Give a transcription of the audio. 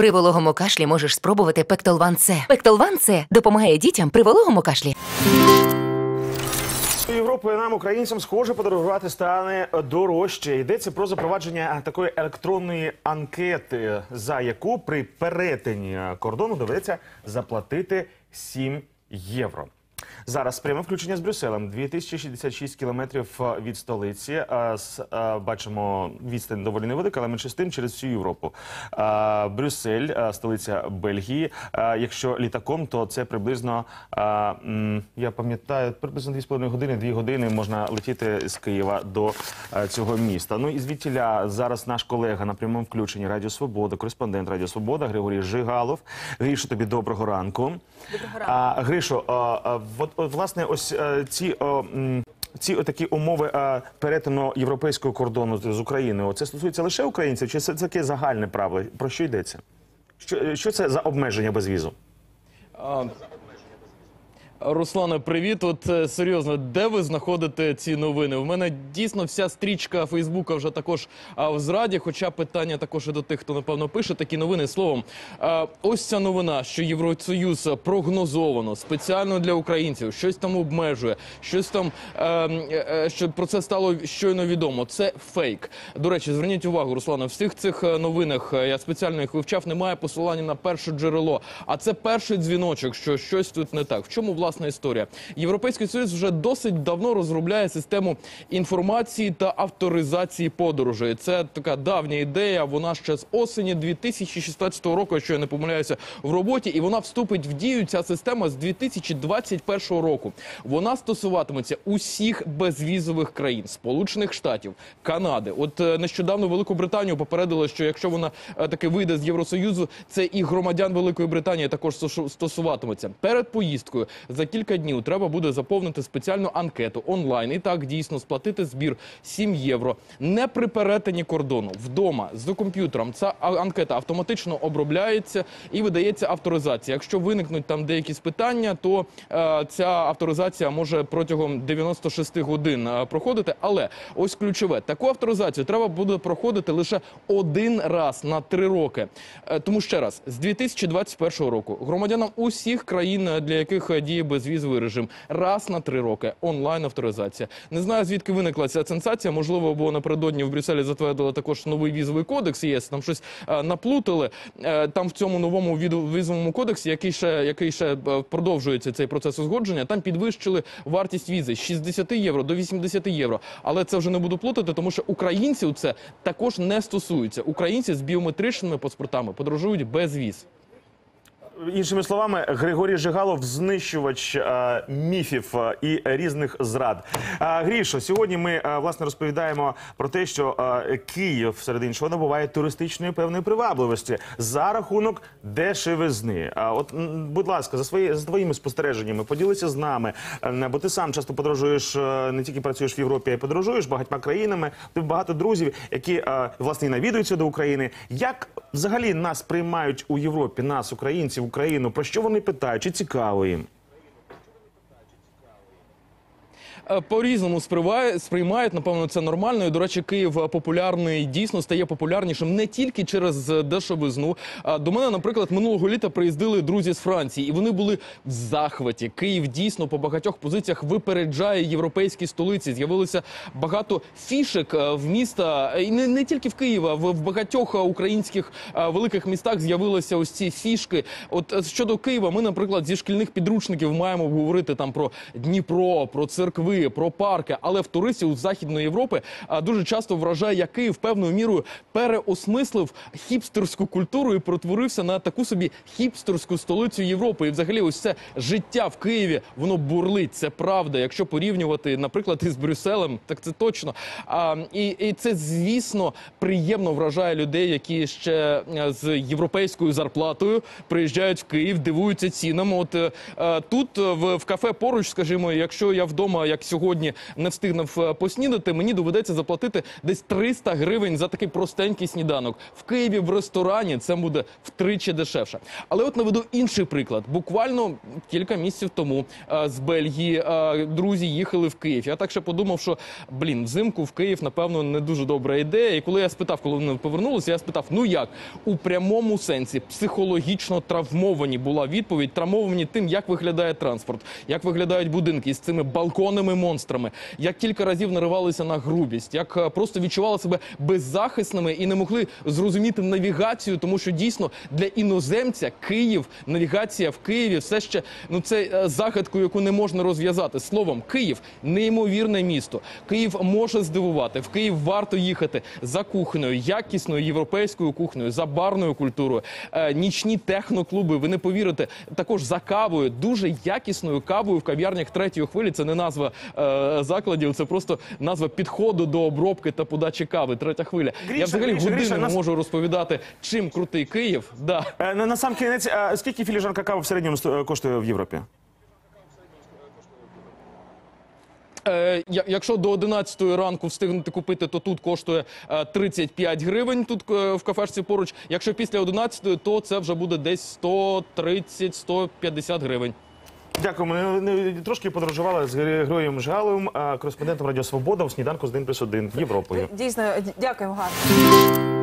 При вологому кашлі можеш спробувати Пектолван С. Пектолван С допомагає дітям при вологому кашлі. Європи нам, українцям, схоже, подорожувати стане дорожче. Йдеться про запровадження такої електронної анкети, за яку при перетині кордону доведеться заплатити 7 євро. Зараз пряме включення з Брюсселем. 2066 кілометрів від столиці. С- а, Бачимо відстань доволі невелика, але менше з тим через всю Європу. Брюссель, столиця Бельгії. Якщо літаком, то це приблизно я пам'ятаю, приблизно 2,5 години, 2 години можна летіти з Києва до цього міста. Ну і звідтіля зараз наш колега на прямому включенні Радіо Свобода, кореспондент Радіо Свобода Григорій Жигалов. Грішо, тобі доброго ранку. Доброго ранку. Гришо, от, власне, ось е, ці. Ці такі умови е, перетину європейського кордону з Україною, це стосується лише українців, чи це таке загальне правило? Про що йдеться? Що, що це за обмеження без візу? А, Руслане, привіт. От е, серйозно, де ви знаходите ці новини? У мене дійсно вся стрічка Фейсбука вже також в зраді. Хоча питання також і до тих, хто напевно пише такі новини. Словом, ось ця новина, що Євросоюз прогнозовано спеціально для українців, щось там обмежує, щось там е, е, що про це стало щойно відомо. Це фейк. До речі, зверніть увагу, Руслане, в всіх цих новинах я спеціально їх вивчав. Немає посилання на перше джерело. А це перший дзвіночок, що щось тут не так. В чому власна історія? Європейський союз вже досить давно розробляє систему інформації та авторизації подорожей. Це така давня ідея. Вона ще з осені 2016 року, якщо я не помиляюся, в роботі, і вона вступить в дію. Ця система з 2021 року. Вона стосуватиметься усіх безвізових країн Сполучених Штатів, Канади. От е, нещодавно Велику Британію попередили, що якщо вона е, таки вийде з Євросоюзу, це і громадян Великої Британії також стосуватиметься. Перед поїздкою за кілька днів треба буде заповнити спеціальну анкету онлайн. І так дійсно сплатити збір 7 євро. Не при перетині кордону вдома з комп'ютером. Ця анкета автоматично обробляється і видається авторизація. Якщо виникнуть там деякі питання, то е, ця авторизація може протягом 96 годин е, проходити. Але ось ключове таку авторизацію треба буде проходити лише один раз на три роки. Е, тому ще раз, з 2021 року громадянам усіх країн, е, для яких е, діє безвізовий режим, раз на три роки онлайн авторизація. Не знаю звідки виникла ця сенсація. Можливо, бо напередодні в Брюсселі затвердили також новий візовий кодекс. ЄС там щось е, наплутали. Е, там в цьому новому візовому кодексі, який ще який ще е, продовжується цей процес узгодження, там підвищили вартість візи з 60 євро до 80 євро. Але це вже не буду плутати, тому що українців це також не стосується. Українці з біометричними паспортами подорожують без віз. Іншими словами, Григорій Жигалов знищувач е, міфів е, і різних зрад. Е, Грішо, сьогодні ми е, власне розповідаємо про те, що е, Київ серед іншого набуває туристичної певної привабливості за рахунок дешевизни. А от, м, будь ласка, за свої за твоїми спостереженнями поділися з нами, Е, бо ти сам часто подорожуєш е, не тільки працюєш в Європі, а й подорожуєш багатьма країнами. Ти багато друзів, які е, власне навідуються до України. Як взагалі нас приймають у Європі, нас, українців, Україну? Про що вони питають? Чи цікаво їм? Е, По-різному сприймає- сприймають, напевно, це нормально. І, до речі, Київ е, популярний дійсно стає популярнішим не тільки через е, дешевизну. До мене, наприклад, минулого літа приїздили друзі з Франції, і вони були в захваті. Київ дійсно по багатьох позиціях випереджає європейські столиці. З'явилося багато фішек в міста, і не, не тільки в Києві, а в, в багатьох українських великих містах з'явилися ось ці фішки. От щодо Києва, ми, наприклад, зі шкільних підручників маємо говорити там про Дніпро, про церкви, про парки. Але в туристів з Західної Європи дуже часто вражає, як Київ певною мірою переосмислив хіпстерську культуру і перетворився на таку собі хіпстерську столицю Європи. І взагалі, ось це життя в Києві, воно бурлить. Це правда. Якщо порівнювати, наприклад, із Брюсселем, так це точно. А, і, і це, звісно, приємно вражає людей, які ще е, з європейською зарплатою приїжджають в Київ, дивуються цінам. От е, е, тут е, в кафе поруч, скажімо, якщо я вдома, як сьогодні не встигнув е, поснідати, мені доведеться заплатити десь 300 гривень за такий простенький сніданок. В Києві в ресторані це буде втричі дешевше. Але от наведу інший приклад. Буквально кілька місяців тому е, з Бельгії е, друзі їхали в Київ. Я так ще подумав, що блін, взимку в Київ, напевно, не дуже добра ідея. І коли я спитав, коли вони повернулися, я спитав: ну як у прямому сенсі психологічно травмовані була відповідь, травмовані тим, як виглядає транспорт, як виглядають будинки з цими балконними монстрами, як кілька разів наривалися на грубість, як е, просто відчували себе беззахисними і не могли зрозуміти навігацію, тому що дійсно для іноземця Київ, навігація в Києві все ще ну це е, загадку, яку не можна розв'язати. Словом, Київ неймовірне місто. Київ може здивувати. В Київ варто їхати за кухнею, якісною європейською кухнею, за барною культурою, е, нічні техноклуби. Ви не повірите, також за кавою, дуже якісною кавою в кав'ярнях третьої хвилі. Це не назва е, закладів, це просто назва підходу до обробки та подачі кави. Третя хвиля. Гріша, Я взагалі Гріша, Гріша, годинами нас- можу розповідати, чим крутий Київ. Да. Е, На, на сам кінець, е, скільки філіжанка кави в середньому сто- коштує в Європі? Е, я- якщо до 11 ранку встигнути купити, то тут коштує е, 35 гривень. Тут е, в кафешці поруч. Якщо після 11, то це вже буде десь 130-150 гривень. Дякую. Ми трошки подорожували з Героєм Жгаловим, кореспондентом Радіо Свобода у сніданку з 1 плюс 1 Європою. Дійсно, дякуємо гарно.